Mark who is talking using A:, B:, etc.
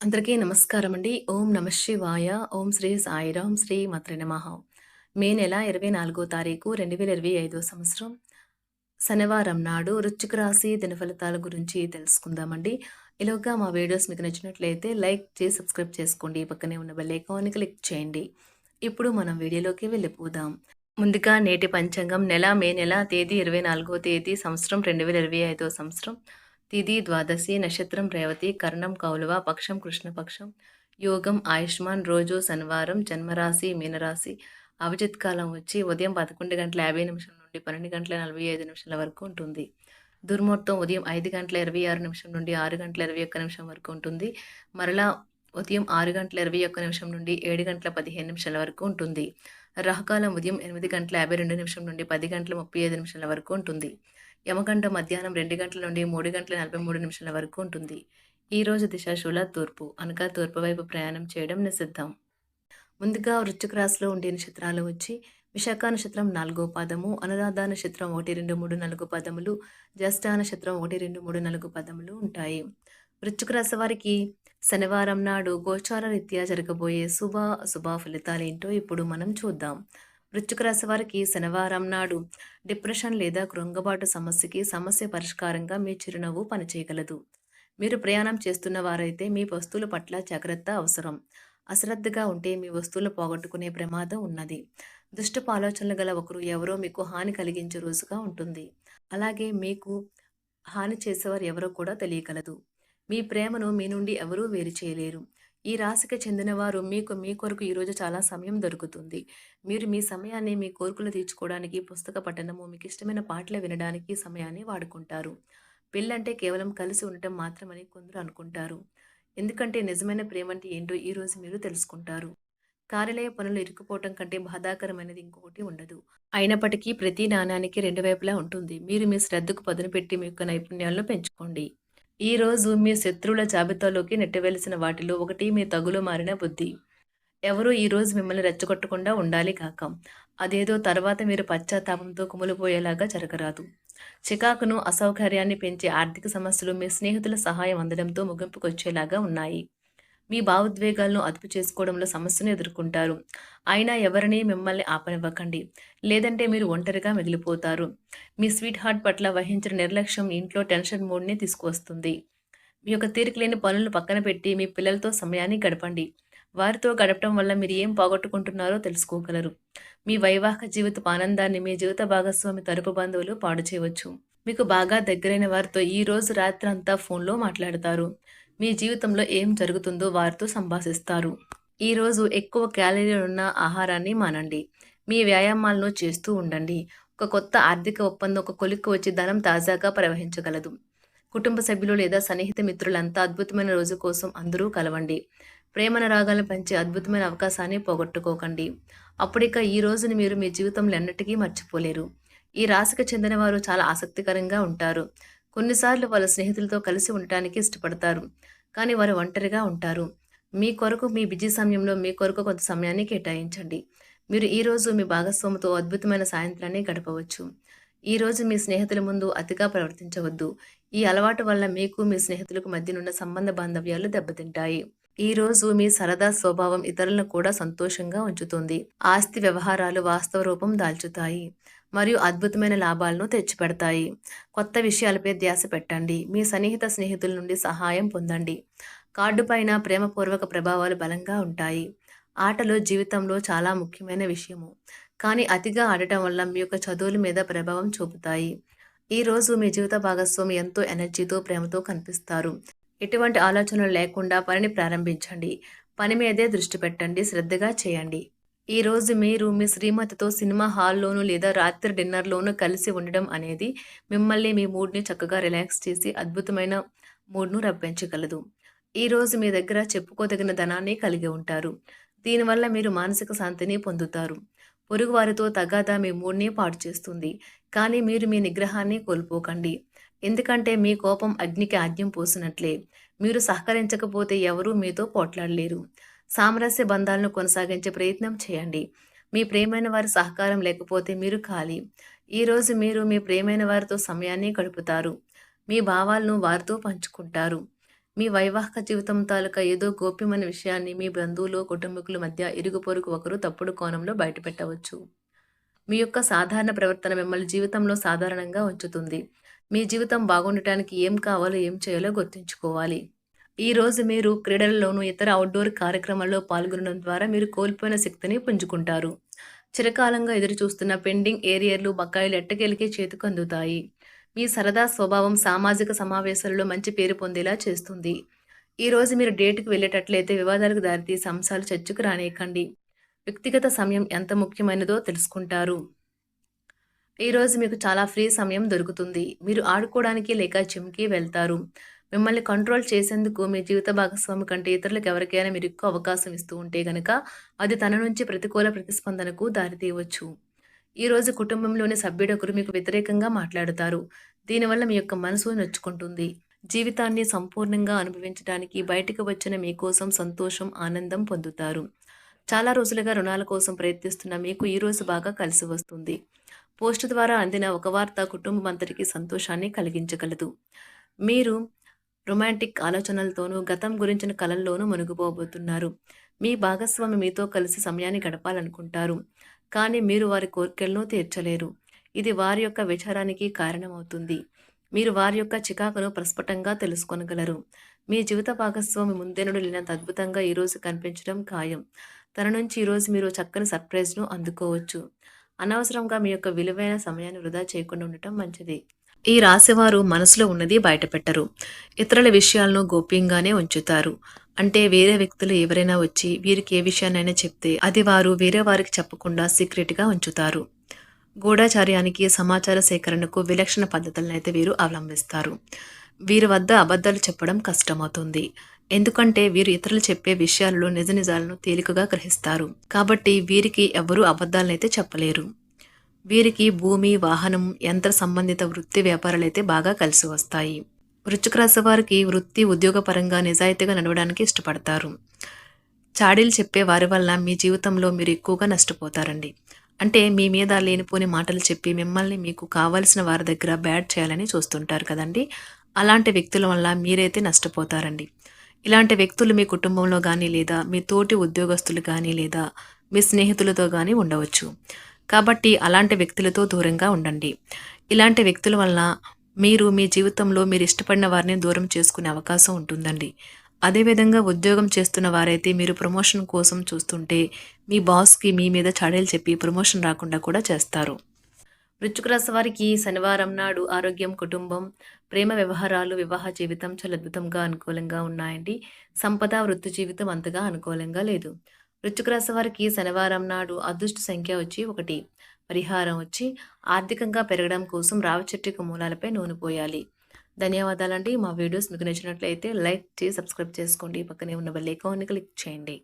A: అందరికీ నమస్కారం అండి. ఓం నమ శివాయ. ఓం శ్రీ సాయిరాం శ్రీ మాత్ర నమః. మే నెల 24 తారీఖు 2025 సంవత్సరం శనివారం నాడు వృచ్చిక రాశి దినఫలితాల గురించి తెలుసుకుందామండి. ఇలాగా మా వీడియోస్ మీకు నచ్చినట్లయితే లైక్ చేసి సబ్స్క్రైబ్ చేసుకోండి. పక్కనే ఉన్న బెల్ ఐకాన్ని క్లిక్ చేయండి. ఇప్పుడు మనం వీడియోలోకి వెళ్ళిపోదాం. ముందుగా నేటి పంచాంగం నెల మే నెల తేదీ 24వ తేదీ సంవత్సరం 2025 సంవత్సరం తిది ద్వాదశి నక్షత్రం రేవతి కర్ణం కౌలువ పక్షం కృష్ణపక్షం యోగం ఆయుష్మాన్ రోజు శనివారం జన్మరాశి మీనరాశి. అభిజిత్ కాలం వచ్చి ఉదయం పదకొండు గంటల యాభై నిమిషం నుండి పన్నెండు గంటల నలభై ఐదు నిమిషాల వరకు ఉంటుంది. దుర్ముహూర్తం ఉదయం ఐదు గంటల ఇరవై ఆరు నిమిషం నుండి ఆరు గంటల ఇరవై ఒక్క నిమిషం వరకు ఉంటుంది. మరలా ఉదయం ఆరు గంటల ఇరవై ఒక్క నిమిషం నుండి ఏడు గంటల పదిహేను నిమిషాల వరకు ఉంటుంది. రాహుకాలం ఉదయం ఎనిమిది గంటల యాభై రెండు నిమిషం నుండి పది గంటల ముప్పై ఐదు నిమిషాల వరకు ఉంటుంది. యమగంట మధ్యాహ్నం రెండు గంటల నుండి మూడు గంటల నలభై మూడు నిమిషాల వరకు ఉంటుంది. ఈ రోజు దిశాశూల తూర్పు. అనగా తూర్పు వైపు ప్రయాణం చేయడం నిషిద్ధం. ముందుగా వృశ్చిక రాశిలో ఉండే నక్షత్రాలు వచ్చి విశాఖ నక్షత్రం నాలుగో పాదము అనురాధ నక్షత్రం ఒకటి రెండు మూడు నాలుగు పదములు జ్యేష్ఠ నక్షత్రం ఒకటి రెండు మూడు నాలుగు పదములు ఉంటాయి. వృశ్చిక రాశి వారికి శనివారం నాడు గోచార రీత్యా జరగబోయే శుభ శుభ ఫలితాలు ఏంటో ఇప్పుడు మనం చూద్దాం. వృశ్చిక రాశి వారికి శనివారం నాడు డిప్రెషన్ లేదా కృంగబాటు సమస్యకి సమస్య పరిష్కారంగా మీ చిరునవ్వు పనిచేయగలదు. మీరు ప్రయాణం చేస్తున్న వారైతే మీ వస్తువుల పట్ల జాగ్రత్త అవసరం. అశ్రద్ధగా ఉంటే మీ వస్తువులు పోగొట్టుకునే ప్రమాదం ఉన్నది. దుష్టపు ఆలోచనలు గల ఒకరు ఎవరో మీకు హాని కలిగించే రోజుగా ఉంటుంది. అలాగే మీకు హాని చేసేవారు ఎవరో కూడా తెలియగలదు. మీ ప్రేమను మీ నుండి ఎవరూ వేరు చేయలేరు. ఈ రాశికి చెందినవారు మీకు మీ కొరకు ఈరోజు చాలా సమయం దొరుకుతుంది. మీరు మీ సమయాన్ని మీ కోరికలు తీర్చుకోవడానికి పుస్తక పఠనము మీకు ఇష్టమైన పాటలు వినడానికి సమయాన్ని వాడుకుంటారు. పెళ్ళంటే కేవలం కలిసి ఉండటం మాత్రమని కొందరు అనుకుంటారు. ఎందుకంటే నిజమైన ప్రేమ అంటే ఏంటో ఈరోజు మీరు తెలుసుకుంటారు. కార్యాలయ పనులు ఇరుక్కుపోవటం కంటే బాధాకరమైనది ఇంకొకటి ఉండదు. అయినప్పటికీ ప్రతి నాణానికి రెండు వైపులా ఉంటుంది. మీరు మీ శ్రద్ధకు పదును పెట్టి మీ యొక్క నైపుణ్యాలను పెంచుకోండి. ఈ రోజు మీ శత్రువుల జాబితాలోకి నెట్టవలసిన వాటిలో ఒకటి మీ తగులు మారిన బుద్ధి. ఎవరు ఈరోజు మిమ్మల్ని రెచ్చగొట్టకుండా ఉండాలి కాక. అదేదో తర్వాత మీరు పశ్చాత్తాపంతో కుమిలిపోయేలాగా జరగరాదు. చికాకును అసౌకర్యాన్ని పెంచే ఆర్థిక సమస్యలు మీ స్నేహితుల సహాయం అందడంతో ముగింపుకొచ్చేలాగా ఉన్నాయి. మీ భావోద్వేగాలను అదుపు చేసుకోవడంలో సమస్యను ఎదుర్కొంటారు. అయినా ఎవరిని మిమ్మల్ని ఆపనివ్వకండి. లేదంటే మీరు ఒంటరిగా మిగిలిపోతారు. మీ స్వీట్ హార్ట్ పట్ల వహించిన నిర్లక్ష్యం ఇంట్లో టెన్షన్ మూడ్ని తీసుకువస్తుంది. మీ యొక్క తీరిక లేని పనులను పక్కన పెట్టి మీ పిల్లలతో సమయాన్ని గడపండి. వారితో గడపడం వల్ల మీరు ఏం పోగొట్టుకుంటున్నారో తెలుసుకోగలరు. మీ వైవాహిక జీవిత ఆనందాన్ని మీ జీవిత భాగస్వామి తరపు బంధువులు పాడు చేయవచ్చు మీకు బాగా దగ్గరైన వారితో ఈ రోజు రాత్రి అంతా ఫోన్లో మాట్లాడతారు. మీ జీవితంలో ఏం జరుగుతుందో వారితో సంభాషిస్తారు. ఈరోజు ఎక్కువ క్యాలరీలున్న ఆహారాన్ని మానండి. మీ వ్యాయామాలను చేస్తూ ఉండండి. ఒక కొత్త ఆర్థిక ఒప్పందం ఒక కొలిక్కు వచ్చి ధనం తాజాగా ప్రవహించగలదు. కుటుంబ సభ్యులు లేదా సన్నిహిత మిత్రులంతా అద్భుతమైన రోజు కోసం అందరూ కలవండి. ప్రేమన రాగాలను పెంచే అద్భుతమైన అవకాశాన్ని పోగొట్టుకోకండి. అప్పుడిక ఈ రోజుని మీరు మీ జీవితంలో ఎన్నటికీ మర్చిపోలేరు. ఈ రాశికి చెందిన వారు చాలా ఆసక్తికరంగా ఉంటారు. కొన్నిసార్లు వాళ్ళ స్నేహితులతో కలిసి ఉండటానికి ఇష్టపడతారు. కానీ వారు ఒంటరిగా ఉంటారు. మీ కొరకు మీ బిజీ సమయంలో మీ కొరకు కొంత సమయాన్ని కేటాయించండి. మీరు ఈరోజు మీ భాగస్వామితో అద్భుతమైన సాయంత్రాన్ని గడపవచ్చు. ఈరోజు మీ స్నేహితుల ముందు అతిగా ప్రవర్తించవద్దు. ఈ అలవాటు వల్ల మీకు మీ స్నేహితులకు మధ్యనున్న సంబంధ బాంధవ్యాలు దెబ్బతింటాయి. ఈ రోజు మీ సరదా స్వభావం ఇతరులను కూడా సంతోషంగా ఉంచుతుంది. ఆస్తి వ్యవహారాలు వాస్తవ రూపం దాల్చుతాయి. మరియు అద్భుతమైన లాభాలను తెచ్చిపెడతాయి. కొత్త విషయాలపై ధ్యాస పెట్టండి. మీ సన్నిహిత స్నేహితుల నుండి సహాయం పొందండి. కార్డు పైన ప్రేమపూర్వక ప్రభావాలు బలంగా ఉంటాయి. ఆటలు జీవితంలో చాలా ముఖ్యమైన విషయము. కానీ అతిగా ఆడటం వల్ల మీ యొక్క చదువుల మీద ప్రభావం చూపుతాయి. ఈ రోజు మీ జీవిత భాగస్వామి ఎంతో ఎనర్జీతో ప్రేమతో కనిపిస్తారు. ఎటువంటి ఆలోచనలు లేకుండా పనిని ప్రారంభించండి. పని మీదే దృష్టి పెట్టండి. శ్రద్ధగా చేయండి. ఈ రోజు మీరు మీ శ్రీమతితో సినిమా హాల్లోనూ లేదా రాత్రి డిన్నర్లోనూ కలిసి ఉండడం అనేది మిమ్మల్ని మీ మూడ్ని చక్కగా రిలాక్స్ చేసి అద్భుతమైన మూడ్ను రప్పించగలదు. ఈ రోజు మీ దగ్గర చెప్పుకోదగిన ధనాన్ని కలిగి ఉంటారు. దీనివల్ల మీరు మానసిక శాంతిని పొందుతారు. పొరుగు వారితో తగాదా మీ మూడ్ని పాడు చేస్తుంది. కానీ మీరు మీ నిగ్రహాన్ని కోల్పోకండి. ఎందుకంటే మీ కోపం అగ్నికి ఆద్యం పోసినట్లే. మీరు సహకరించకపోతే ఎవరూ మీతో పోట్లాడలేరు. సామరస్య బంధాలను కొనసాగించే ప్రయత్నం చేయండి. మీ ప్రేమైన వారి సహకారం లేకపోతే మీరు ఖాళీ. ఈరోజు మీరు మీ ప్రేమైన వారితో సమయాన్ని గడుపుతారు. మీ భావాలను వారితో పంచుకుంటారు. మీ వైవాహిక జీవితం తాలూకా ఏదో గోప్యమైన విషయాన్ని మీ బంధువులు కుటుంబీకుల మధ్య ఇరుగు పొరుగు ఒకరు తప్పుడు కోణంలో బయటపెట్టవచ్చు. మీ యొక్క సాధారణ ప్రవర్తన మిమ్మల్ని జీవితంలో సాధారణంగా ఉంచుతుంది. మీ జీవితం బాగుండటానికి ఏం కావాలో ఏం చేయాలో గుర్తుంచుకోవాలి. ఈ రోజు మీరు క్రీడలలోనూ ఇతర అవుట్డోర్ కార్యక్రమాల్లో పాల్గొనడం ద్వారా మీరు కోల్పోయిన శక్తిని పుంజుకుంటారు. చిరకాలంగా ఎదురుచూస్తున్న పెండింగ్ ఏరియర్లు బకాయిలు ఎట్టకేలికే చేతికి అందుతాయి. మీ సరదా స్వభావం సామాజిక సమావేశాలలో మంచి పేరు పొందేలా చేస్తుంది. ఈరోజు మీరు డేట్కి వెళ్ళేటట్లయితే వివాదాలకు దారితీసే అంశాలు చర్చకు రానేయకండి. వ్యక్తిగత సమయం ఎంత ముఖ్యమైనదో తెలుసుకుంటారు. ఈరోజు మీకు చాలా ఫ్రీ సమయం దొరుకుతుంది. మీరు ఆడుకోవడానికి లేక జిమ్కి వెళ్తారు. మిమ్మల్ని కంట్రోల్ చేసేందుకు మీ జీవిత భాగస్వామి కంటే ఇతరులకు ఎవరికైనా మీరు ఎక్కువ అవకాశం ఇస్తూ ఉంటే గనక అది తన నుంచి ప్రతికూల ప్రతిస్పందనకు దారితీయవచ్చు. ఈరోజు కుటుంబంలోని సభ్యుడొకరు మీకు వ్యతిరేకంగా మాట్లాడతారు. దీనివల్ల మీ యొక్క మనసు నొచ్చుకుంటుంది. జీవితాన్ని సంపూర్ణంగా అనుభవించడానికి బయటకు వచ్చిన మీకోసం సంతోషం ఆనందం పొందుతారు. చాలా రోజులుగా రుణాల కోసం ప్రయత్నిస్తున్న మీకు ఈ రోజు బాగా కలిసి వస్తుంది. పోస్ట్ ద్వారా అందిన ఒక వార్త కుటుంబం అంతటికి సంతోషాన్ని కలిగించగలదు. మీరు రొమాంటిక్ ఆలోచనలతోనూ గతం గురించిన కలల్లోనూ మునిగిపోబోతున్నారు. మీ భాగస్వామి మీతో కలిసి సమయాన్ని గడపాలనుకుంటారు. కానీ మీరు వారి కోరికలను తీర్చలేరు. ఇది వారి యొక్క విచారానికి కారణమవుతుంది. మీరు వారి యొక్క చికాకును ప్రస్ఫుటంగా తెలుసుకొనగలరు. మీ జీవిత భాగస్వామి ముందేనుడు లేనంత అద్భుతంగా ఈరోజు కనిపించడం ఖాయం. తన నుంచి ఈరోజు మీరు చక్కని సర్ప్రైజ్ను అందుకోవచ్చు. అనవసరంగా మీ యొక్క విలువైన సమయాన్ని వృధా చేయకుండా ఉండటం మంచిది. ఈ రాశివారు మనసులో ఉన్నది బయటపెట్టరు. ఇతరుల విషయాలను గోప్యంగానే ఉంచుతారు. అంటే వేరే వ్యక్తులు ఎవరైనా వచ్చి వీరికి ఏ విషయాన్నైనా చెప్తే అది వారు వేరే వారికి చెప్పకుండా సీక్రెట్గా ఉంచుతారు. గూఢాచార్యానికి సమాచార సేకరణకు విలక్షణ పద్ధతులను అయితే వీరు అవలంబిస్తారు. వీరి వద్ద అబద్ధాలు చెప్పడం కష్టమవుతుంది. ఎందుకంటే వీరు ఇతరులు చెప్పే విషయాలలో నిజ నిజాలను తేలికగా గ్రహిస్తారు. కాబట్టి వీరికి ఎవరూ అబద్ధాలనైతే చెప్పలేరు. వీరికి భూమి వాహనం యంత్ర సంబంధిత వృత్తి వ్యాపారాలైతే బాగా కలిసి వస్తాయి. వృశ్చిక రాశి వారికి వృత్తి ఉద్యోగపరంగా నిజాయితీగా నడవడానికి ఇష్టపడతారు. చాడీలు చెప్పే వారి వల్ల మీ జీవితంలో మీరు ఎక్కువగా నష్టపోతారండి. అంటే మీ మీద లేనిపోని మాటలు చెప్పి మిమ్మల్ని మీకు కావాల్సిన వారి దగ్గర బ్యాడ్ చేయాలని చూస్తుంటారు కదండి. అలాంటి వ్యక్తుల వల్ల మీరైతే నష్టపోతారండి. ఇలాంటి వ్యక్తులు మీ కుటుంబంలో కానీ లేదా మీ తోటి ఉద్యోగస్తులు కానీ లేదా మీ స్నేహితులతో కానీ ఉండవచ్చు. కాబట్టి అలాంటి వ్యక్తులతో దూరంగా ఉండండి. ఇలాంటి వ్యక్తుల వల్ల మీరు మీ జీవితంలో మీరు ఇష్టపడిన వారిని దూరం చేసుకునే అవకాశం ఉంటుందండి. అదేవిధంగా ఉద్యోగం చేస్తున్న వారైతే మీరు ప్రమోషన్ కోసం చూస్తుంటే మీ బాస్కి మీ మీద చాడీలు చెప్పి ప్రమోషన్ రాకుండా కూడా చేస్తారు. వృశ్చిక రాశి వారికి శనివారం నాడు ఆరోగ్యం కుటుంబం ప్రేమ వ్యవహారాలు వివాహ జీవితం చాలా అద్భుతంగా అనుకూలంగా ఉన్నాయండి. సంపద వృత్తి జీవితం అంతగా అనుకూలంగా లేదు. వృశ్చిక రాశి వారికి శనివారం నాడు అదృష్ట సంఖ్య వచ్చి ఒకటి. పరిహారం వచ్చి ఆర్థికంగా పెరగడం కోసం రావి చెట్టుకు మూలాలపై నూనె పోయాలి. ధన్యవాదాలండి. మా వీడియోస్ మీకు నచ్చినట్లయితే లైక్ చేసి సబ్స్క్రైబ్ చేసుకోండి. పక్కనే ఉన్న బెల్ ఐకాన్ని క్లిక్ చేయండి.